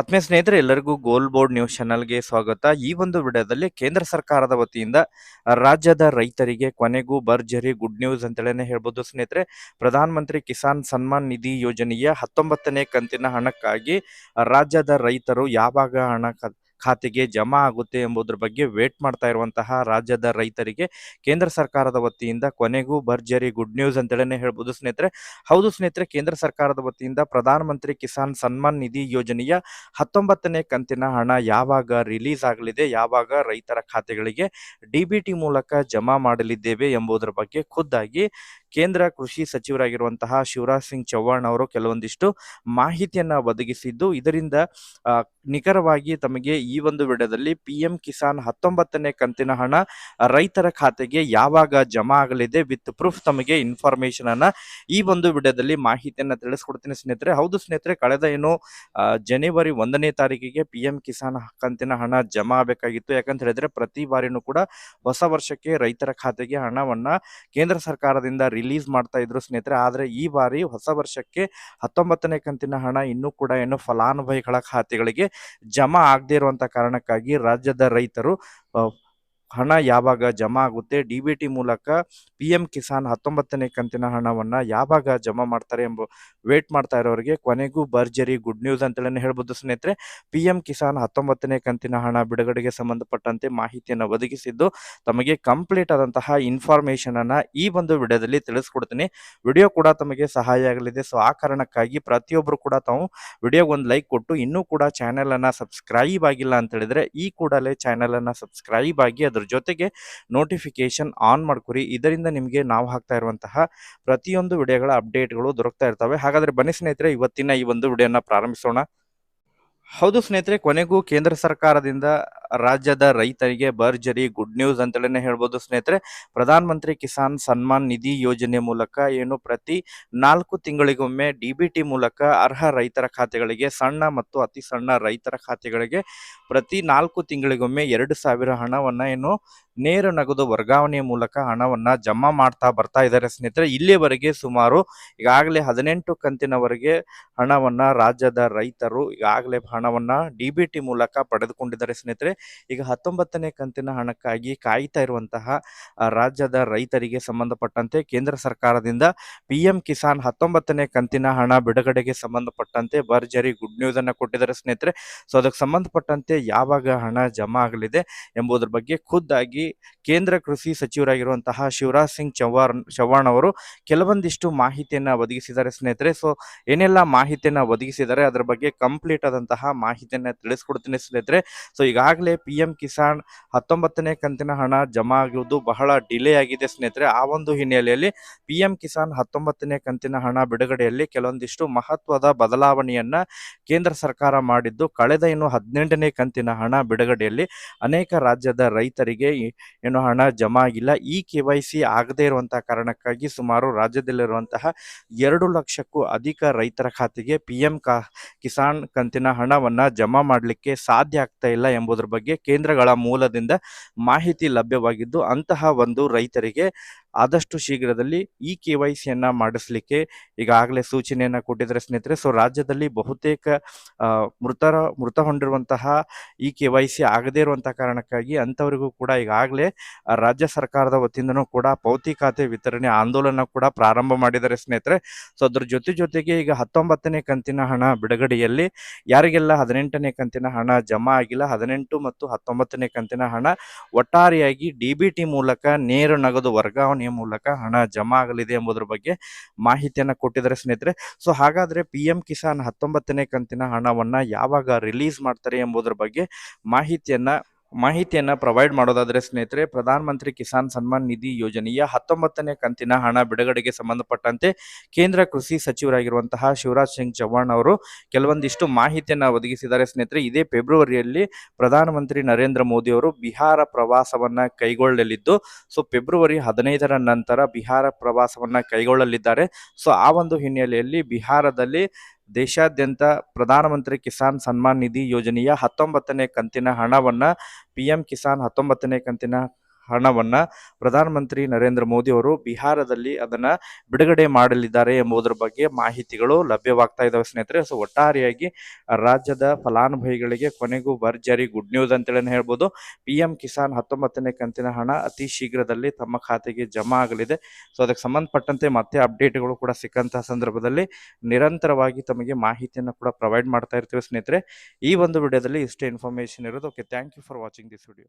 ಆತ್ಮೀಯ ಸ್ನೇಹಿತರೆ, ಎಲ್ಲರಿಗೂ ಗೋಲ್ ಬೋರ್ಡ್ ನ್ಯೂಸ್ ಚಾನಲ್ಗೆ ಸ್ವಾಗತ. ಈ ಒಂದು ವಿಡಿಯೋದಲ್ಲಿ ಕೇಂದ್ರ ಸರ್ಕಾರದ ವತಿಯಿಂದ ರಾಜ್ಯದ ರೈತರಿಗೆ ಕೊನೆಗೂ ಭರ್ಜರಿ ಗುಡ್ ನ್ಯೂಸ್ ಅಂತೇಳಿ ಹೇಳ್ಬೋದು. ಸ್ನೇಹಿತರೆ ಪ್ರಧಾನಮಂತ್ರಿ ಕಿಸಾನ್ ಸನ್ಮಾನ್ ನಿಧಿ ಯೋಜನೆಯ ಹತ್ತೊಂಬತ್ತನೇ ಕಂತಿನ ಹಣಕ್ಕಾಗಿ ರಾಜ್ಯದ ರೈತರು ಯಾವಾಗ ಹಣ ಖಾತೆಗೆ ಜಮಾ ಆಗುತ್ತೆ ಎಂಬುದರ ಬಗ್ಗೆ ವೇಟ್ ಮಾಡ್ತಾ ಇರುವಂತಹ ರಾಜ್ಯದ ರೈತರಿಗೆ ಕೇಂದ್ರ ಸರ್ಕಾರದ ವತಿಯಿಂದ ಕೊನೆಗೂ ಭರ್ಜರಿ ಗುಡ್ ನ್ಯೂಸ್ ಅಂತೇಳಿ ಹೇಳ್ಬೋದು ಸ್ನೇಹಿತರೆ. ಹೌದು ಸ್ನೇಹಿತರೆ, ಕೇಂದ್ರ ಸರ್ಕಾರದ ವತಿಯಿಂದ ಪ್ರಧಾನ ಮಂತ್ರಿ ಕಿಸಾನ್ ಸನ್ಮಾನ್ ನಿಧಿ ಯೋಜನೆಯ ಹತ್ತೊಂಬತ್ತನೇ ಕಂತಿನ ಹಣ ಯಾವಾಗ ರಿಲೀಸ್ ಆಗಲಿದೆ, ಯಾವಾಗ ರೈತರ ಖಾತೆಗಳಿಗೆ ಡಿ ಬಿ ಟಿ ಮೂಲಕ ಜಮಾ ಮಾಡಲಿದ್ದೇವೆ ಎಂಬುದರ ಬಗ್ಗೆ ಖುದ್ದಾಗಿ ಕೇಂದ್ರ ಕೃಷಿ ಸಚಿವರಾಗಿರುವಂತಹ ಶಿವರಾಜ್ ಸಿಂಗ್ ಚೌಹಾಣ್ ಅವರು ಕೆಲವೊಂದಿಷ್ಟು ಮಾಹಿತಿಯನ್ನ ಒದಗಿಸಿದ್ದು. ಇದರಿಂದ ನಿಖರವಾಗಿ ತಮಗೆ ಈ ಒಂದು ವಿಡಿಯೋದಲ್ಲಿ ಪಿ ಎಂ ಕಿಸಾನ್ ಹತ್ತೊಂಬತ್ತನೇ ಕಂತಿನ ಹಣ ರೈತರ ಖಾತೆಗೆ ಯಾವಾಗ ಜಮಾ ಆಗಲಿದೆ ವಿತ್ ಪ್ರೂಫ್ ತಮಗೆ ಇನ್ಫಾರ್ಮೇಶನ್ ಅನ್ನ ಈ ಒಂದು ವಿಡಿಯೋದಲ್ಲಿ ಮಾಹಿತಿಯನ್ನ ತಿಳಿಸ್ಕೊಡ್ತೀನಿ ಸ್ನೇಹಿತರೆ. ಹೌದು ಸ್ನೇಹಿತರೆ, ಕಳೆದ ಏನು ಜನವರಿ ಒಂದನೇ ತಾರೀಕಿಗೆ ಪಿ ಕಿಸಾನ್ ಕಂತಿನ ಹಣ ಜಮಾ ಆಗಬೇಕಾಗಿತ್ತು. ಯಾಕಂತ ಹೇಳಿದ್ರೆ ಪ್ರತಿ ಬಾರಿನೂ ಕೂಡ ಹೊಸ ವರ್ಷಕ್ಕೆ ರೈತರ ಖಾತೆಗೆ ಹಣವನ್ನ ಕೇಂದ್ರ ಸರ್ಕಾರದಿಂದ ರಿಲೀಸ್ ಮಾಡ್ತಾ ಇದ್ರು ಸ್ನೇಹಿತರೆ. ಆದರೆ ಈ ಬಾರಿ ಹೊಸ ವರ್ಷಕ್ಕೆ ಹತ್ತೊಂಬತ್ತನೇ ಕಂತಿನ ಹಣ ಇನ್ನೂ ಕೂಡ ಏನು ಫಲಾನುಭವಿಗಳ ಖಾತೆಗಳಿಗೆ ಜಮಾ ಆಗದೇ ಇರುವಂತ ಕಾರಣಕ್ಕಾಗಿ ರಾಜ್ಯದ ರೈತರು ಹಣ ಯಾವಾಗ ಜಮಾ ಆಗುತ್ತೆ? ಡಿ ಬಿ ಟಿ ಮೂಲಕ ಪಿ ಎಂ ಕಿಸಾನ್ ಹತ್ತೊಂಬತ್ತನೇ ಕಂತಿನ ಹಣವನ್ನ ಯಾವಾಗ ಜಮಾ ಮಾಡ್ತಾರೆ ಎಂಬ ವೇಟ್ ಮಾಡ್ತಾ ಇರೋರಿಗೆ ಕೊನೆಗೂ ಭರ್ಜರಿ ಗುಡ್ ನ್ಯೂಸ್ ಅಂತೇಳಿ ಹೇಳ್ಬೋದು ಸ್ನೇಹಿತರೆ. ಪಿ ಎಂ ಕಿಸಾನ್ ಹತ್ತೊಂಬತ್ತನೇ ಕಂತಿನ ಹಣ ಬಿಡುಗಡೆಗೆ ಸಂಬಂಧಪಟ್ಟಂತೆ ಮಾಹಿತಿಯನ್ನು ಒದಗಿಸಿದ್ದು ತಮಗೆ ಕಂಪ್ಲೀಟ್ ಆದಂತಹ ಇನ್ಫಾರ್ಮೇಶನ್ ಅನ್ನ ಈ ಒಂದು ವಿಡಿಯೋದಲ್ಲಿ ತಿಳಿಸ್ಕೊಡ್ತೀನಿ. ವಿಡಿಯೋ ಕೂಡ ತಮಗೆ ಸಹಾಯ ಆಗಲಿದೆ. ಸೊ, ಆ ಕಾರಣಕ್ಕಾಗಿ ಪ್ರತಿಯೊಬ್ಬರು ಕೂಡ ತಾವು ವಿಡಿಯೋಗೆ ಒಂದು ಲೈಕ್ ಕೊಟ್ಟು ಇನ್ನೂ ಕೂಡ ಚಾನೆಲ್ ಅನ್ನ ಸಬ್ಸ್ಕ್ರೈಬ್ ಆಗಿಲ್ಲ ಅಂತ ಹೇಳಿದ್ರೆ ಈ ಕೂಡಲೇ ಚಾನೆಲ್ ಅನ್ನ ಸಬ್ಸ್ಕ್ರೈಬ್ ಆಗಿ ಅದ್ರ ಜೊತೆಗೆ ನೋಟಿಫಿಕೇಶನ್ ಆನ್ ಮಾಡ್ಕೊರಿ. ಇದರಿಂದ ನಿಮಗೆ ನಾವು ಹಾಕ್ತಾ ಇರುವಂತಹ ಪ್ರತಿಯೊಂದು ವಿಡಿಯೋಗಳ ಅಪ್ಡೇಟ್ಗಳು ದೊರಕ್ತಾ ಇರ್ತವೆ. ಹಾಗಾದ್ರೆ ಬನ್ನಿ ಸ್ನೇಹಿತರೆ, ಇವತ್ತಿನ ಈ ಒಂದು ವಿಡಿಯೋನ ಪ್ರಾರಂಭಿಸೋಣ. ಹೌದು ಸ್ನೇಹಿತರೆ, ಕೊನೆಗೂ ಕೇಂದ್ರ ಸರ್ಕಾರದಿಂದ ರಾಜ್ಯದ ರೈತರಿಗೆ ಭರ್ಜರಿ ಗುಡ್ ನ್ಯೂಸ್ ಅಂತೇಳಿ ಹೇಳ್ಬೋದು ಸ್ನೇಹಿತರೆ. ಪ್ರಧಾನ ಮಂತ್ರಿ ಕಿಸಾನ್ ಸನ್ಮಾನ್ ನಿಧಿ ಯೋಜನೆ ಮೂಲಕ ಏನು ಪ್ರತಿ ನಾಲ್ಕು ತಿಂಗಳಿಗೊಮ್ಮೆ ಡಿ ಬಿ ಮೂಲಕ ಅರ್ಹ ರೈತರ ಖಾತೆಗಳಿಗೆ, ಸಣ್ಣ ಮತ್ತು ಅತಿ ಸಣ್ಣ ರೈತರ ಖಾತೆಗಳಿಗೆ ಪ್ರತಿ ನಾಲ್ಕು ತಿಂಗಳಿಗೊಮ್ಮೆ ಎರಡು ಸಾವಿರ ಹಣವನ್ನು ಏನು ನೇರ ನಗದು ವರ್ಗಾವಣೆಯ ಮೂಲಕ ಹಣವನ್ನ ಜಮಾ ಮಾಡ್ತಾ ಬರ್ತಾ ಇದ್ದಾರೆ. ಸ್ನೇಹಿತರೆ, ಇಲ್ಲಿಯವರೆಗೆ ಸುಮಾರು ಈಗಾಗಲೇ ಹದಿನೆಂಟು ಕಂತಿನವರೆಗೆ ಹಣವನ್ನ ರಾಜ್ಯದ ರೈತರು ಈಗಾಗಲೇ ಹಣವನ್ನ ಡಿ ಮೂಲಕ ಪಡೆದುಕೊಂಡಿದ್ದಾರೆ. ಸ್ನೇಹಿತರೆ, ಈಗ ಹತ್ತೊಂಬತ್ತನೇ ಕಂತಿನ ಹಣಕ್ಕಾಗಿ ಕಾಯ್ತಾ ಇರುವಂತಹ ರಾಜ್ಯದ ರೈತರಿಗೆ ಸಂಬಂಧಪಟ್ಟಂತೆ ಕೇಂದ್ರ ಸರ್ಕಾರದಿಂದ ಪಿ ಎಂ ಕಿಸಾನ್ ಹತ್ತೊಂಬತ್ತನೇ ಕಂತಿನ ಹಣ ಬಿಡುಗಡೆಗೆ ಸಂಬಂಧಪಟ್ಟಂತೆ ಭರ್ಜರಿ ಗುಡ್ ನ್ಯೂಸ್ ಅನ್ನ ಕೊಟ್ಟಿದ್ದಾರೆ. ಸ್ನೇಹಿತರೆ, ಸೊ, ಅದಕ್ಕೆ ಸಂಬಂಧಪಟ್ಟಂತೆ ಯಾವಾಗ ಹಣ ಜಮಾ ಆಗಲಿದೆ ಎಂಬುದರ ಬಗ್ಗೆ ಖುದ್ದಾಗಿ ಕೇಂದ್ರ ಕೃಷಿ ಸಚಿವರಾಗಿರುವಂತಹ ಶಿವರಾಜ್ ಸಿಂಗ್ ಚೌಹಾಣ್ ಚೌಹಾಣ್ ಅವರು ಕೆಲವೊಂದಿಷ್ಟು ಮಾಹಿತಿಯನ್ನು ಒದಗಿಸಿದ್ದಾರೆ ಸ್ನೇಹಿತರೆ. ಸೊ ಏನೆಲ್ಲ ಮಾಹಿತಿಯನ್ನು ಒದಗಿಸಿದ್ದಾರೆ, ಅದರ ಬಗ್ಗೆ ಕಂಪ್ಲೀಟ್ ಆದಂತಹ ಮಾಹಿತಿಯನ್ನು ತಿಳಿಸ್ಕೊಡ್ತೀನಿ ಸ್ನೇಹಿತರೆ. ಸೊ ಈಗಾಗಲೇ ಪಿ ಎಂ ಕಿಸಾನ್ ಹತ್ತೊಂಬತ್ತನೇ ಕಂತಿನ ಹಣ ಜಮಾ ಆಗುವುದು ಬಹಳ ಡಿಲೇ ಆಗಿದೆ ಸ್ನೇಹಿತರೆ. ಆ ಒಂದು ಹಿನ್ನೆಲೆಯಲ್ಲಿ ಪಿ ಎಂ ಕಿಸಾನ್ ಹತ್ತೊಂಬತ್ತನೇ ಕಂತಿನ ಹಣ ಬಿಡುಗಡೆಯಲ್ಲಿ ಕೆಲವೊಂದಿಷ್ಟು ಮಹತ್ವದ ಬದಲಾವಣೆಯನ್ನ ಕೇಂದ್ರ ಸರ್ಕಾರ ಮಾಡಿದ್ದು, ಕಳೆದ ಇನ್ನು ಹದಿನೆಂಟನೇ ಕಂತಿನ ಹಣ ಬಿಡುಗಡೆಯಲ್ಲಿ ಅನೇಕ ರಾಜ್ಯದ ರೈತರಿಗೆ ಏನು ಹಣ ಜಮಾ ಆಗಿಲ್ಲ. ಈ ಕೆ ವೈ ಸಿ ಆಗದೇ ಇರುವಂತಹ ಕಾರಣಕ್ಕಾಗಿ ಸುಮಾರು ರಾಜ್ಯದಲ್ಲಿರುವಂತಹ ಎರಡು ಲಕ್ಷಕ್ಕೂ ಅಧಿಕ ರೈತರ ಖಾತೆಗೆ ಪಿ ಎಂ ಕಿಸಾನ್ ಕಂತಿನ ಹಣವನ್ನ ಜಮಾ ಮಾಡಲಿಕ್ಕೆ ಸಾಧ್ಯ ಆಗ್ತಾ ಇಲ್ಲ ಎಂಬುದರ ಬಗ್ಗೆ ಕೇಂದ್ರಗಳ ಮೂಲದಿಂದ ಮಾಹಿತಿ ಲಭ್ಯವಾಗಿದ್ದು, ಅಂತಹ ಒಂದು ರೈತರಿಗೆ ಆದಷ್ಟು ಶೀಘ್ರದಲ್ಲಿ ಈ ಕೆ ವೈ ಸಿಯನ್ನ ಮಾಡಿಸ್ಲಿಕ್ಕೆ ಈಗಾಗಲೇ ಸೂಚನೆಯನ್ನ ಕೊಟ್ಟಿದ್ದಾರೆ ಸ್ನೇಹಿತರೆ. ಸೊ ರಾಜ್ಯದಲ್ಲಿ ಬಹುತೇಕ ಮೃತರ, ಮೃತ ಹೊಂದಿರುವಂತಹ ಈ ಕೆ ವೈ ಸಿ ಆಗದೇ ಇರುವಂತಹ ಕಾರಣಕ್ಕಾಗಿ ಅಂಥವರಿಗೂ ಕೂಡ ಈಗಾಗಲೇ ರಾಜ್ಯ ಸರ್ಕಾರದ ವತಿಯಿಂದನೂ ಕೂಡ ಪೌತಿ ಖಾತೆ ವಿತರಣೆ ಆಂದೋಲನ ಕೂಡ ಪ್ರಾರಂಭ ಮಾಡಿದ್ದಾರೆ ಸ್ನೇಹಿತರೆ. ಸೊ ಅದ್ರ ಜೊತೆ ಜೊತೆಗೆ ಈಗ ಹತ್ತೊಂಬತ್ತನೇ ಕಂತಿನ ಹಣ ಬಿಡುಗಡೆಯಲ್ಲಿ ಯಾರಿಗೆಲ್ಲ ಹದಿನೆಂಟನೇ ಕಂತಿನ ಹಣ ಜಮಾ ಆಗಿಲ್ಲ, ಹದಿನೆಂಟು ಮತ್ತು ಹತ್ತೊಂಬತ್ತನೇ ಕಂತಿನ ಹಣ ಒಟ್ಟಾರೆಯಾಗಿ ಡಿಬಿಟಿ ಮೂಲಕ ನೇರ ನಗದು ವರ್ಗಾವಣೆಯ ಮೂಲಕ ಹಣ ಜಮಾ ಆಗಲಿದೆ ಎಂಬುದರ ಬಗ್ಗೆ ಮಾಹಿತಿಯನ್ನು ಕೊಟ್ಟಿದ್ದಾರೆ ಸ್ನೇಹಿತರೆ. ಸೊ ಹಾಗಾದ್ರೆ ಪಿ ಎಂ ಕಿಸಾನ್ ಹತ್ತೊಂಬತ್ತನೇ ಕಂತಿನ ಹಣವನ್ನ ಯಾವಾಗ ರಿಲೀಸ್ ಮಾಡ್ತಾರೆ ಎಂಬುದರ ಬಗ್ಗೆ ಮಾಹಿತಿಯನ್ನ ಮಾಹಿತಿಯನ್ನ ಪ್ರೊವೈಡ್ ಮಾಡೋದಾದ್ರೆ ಸ್ನೇಹಿತರೆ, ಪ್ರಧಾನಮಂತ್ರಿ ಕಿಸಾನ್ ಸನ್ಮಾನ್ ನಿಧಿ ಯೋಜನೆಯ ಹತ್ತೊಂಬತ್ತನೇ ಕಂತಿನ ಹಣ ಬಿಡುಗಡೆಗೆ ಸಂಬಂಧಪಟ್ಟಂತೆ ಕೇಂದ್ರ ಕೃಷಿ ಸಚಿವರಾಗಿರುವಂತಹ ಶಿವರಾಜ್ ಸಿಂಗ್ ಚೌಹಾಣ್ ಅವರು ಕೆಲವೊಂದಿಷ್ಟು ಮಾಹಿತಿಯನ್ನು ಒದಗಿಸಿದ್ದಾರೆ. ಸ್ನೇಹಿತರೆ, ಇದೇ ಫೆಬ್ರವರಿಯಲ್ಲಿ ಪ್ರಧಾನಮಂತ್ರಿ ನರೇಂದ್ರ ಮೋದಿ ಅವರು ಬಿಹಾರ ಪ್ರವಾಸವನ್ನ ಕೈಗೊಳ್ಳಲಿದ್ದು, ಸೊ ಫೆಬ್ರವರಿ ಹದಿನೈದರ ನಂತರ ಬಿಹಾರ ಪ್ರವಾಸವನ್ನ ಕೈಗೊಳ್ಳಲಿದ್ದಾರೆ. ಸೊ ಆ ಒಂದು ಹಿನ್ನೆಲೆಯಲ್ಲಿ ಬಿಹಾರದಲ್ಲಿ ದೇಶಾದ್ಯಂತ ಪ್ರಧಾನಮಂತ್ರಿ ಕಿಸಾನ್ ಸನ್ಮಾನ್ ನಿಧಿ ಯೋಜನೆಯ ಹತ್ತೊಂಬತ್ತನೇ ಕಂತಿನ ಹಣವನ್ನ ಪಿ ಎಂ ಕಿಸಾನ್ ಹತ್ತೊಂಬತ್ತನೇ ಕಂತಿನ ಹಣವನ್ನ ಪ್ರಧಾನಮಂತ್ರಿ ನರೇಂದ್ರ ಮೋದಿ ಅವರು ಬಿಹಾರದಲ್ಲಿ ಅದನ್ನ ಬಿಡುಗಡೆ ಮಾಡಲಿದ್ದಾರೆ ಎಂಬುದರ ಬಗ್ಗೆ ಮಾಹಿತಿಗಳು ಲಭ್ಯವಾಗ್ತಾ ಇದ್ದಾವೆ ಸ್ನೇಹಿತರೆ. ಸೊ ಒಟ್ಟಾರೆಯಾಗಿ ರಾಜ್ಯದ ಫಲಾನುಭವಿಗಳಿಗೆ ಕೊನೆಗೂ ಭರ್ಜರಿ ಗುಡ್ ನ್ಯೂಸ್ ಅಂತೇಳಿ ಹೇಳ್ಬೋದು. ಪಿ ಎಂ ಕಿಸಾನ್ ಹತ್ತೊಂಬತ್ತನೇ ಕಂತಿನ ಹಣ ಅತಿ ಶೀಘ್ರದಲ್ಲಿ ತಮ್ಮ ಖಾತೆಗೆ ಜಮಾ ಆಗಲಿದೆ. ಸೊ ಅದಕ್ಕೆ ಸಂಬಂಧಪಟ್ಟಂತೆ ಮತ್ತೆ ಅಪ್ಡೇಟ್ಗಳು ಕೂಡ ಸಿಕ್ಕಂತಹ ಸಂದರ್ಭದಲ್ಲಿ ನಿರಂತರವಾಗಿ ತಮಗೆ ಮಾಹಿತಿಯನ್ನು ಕೂಡ ಪ್ರೊವೈಡ್ ಮಾಡ್ತಾ ಇರ್ತೀವಿ ಸ್ನೇಹಿತರೆ. ಈ ಒಂದು ವಿಡಿಯೋದಲ್ಲಿ ಇಷ್ಟೇ ಇನ್ಫಾರ್ಮೇಶನ್ ಇರೋದು. Okay thank you for watching this video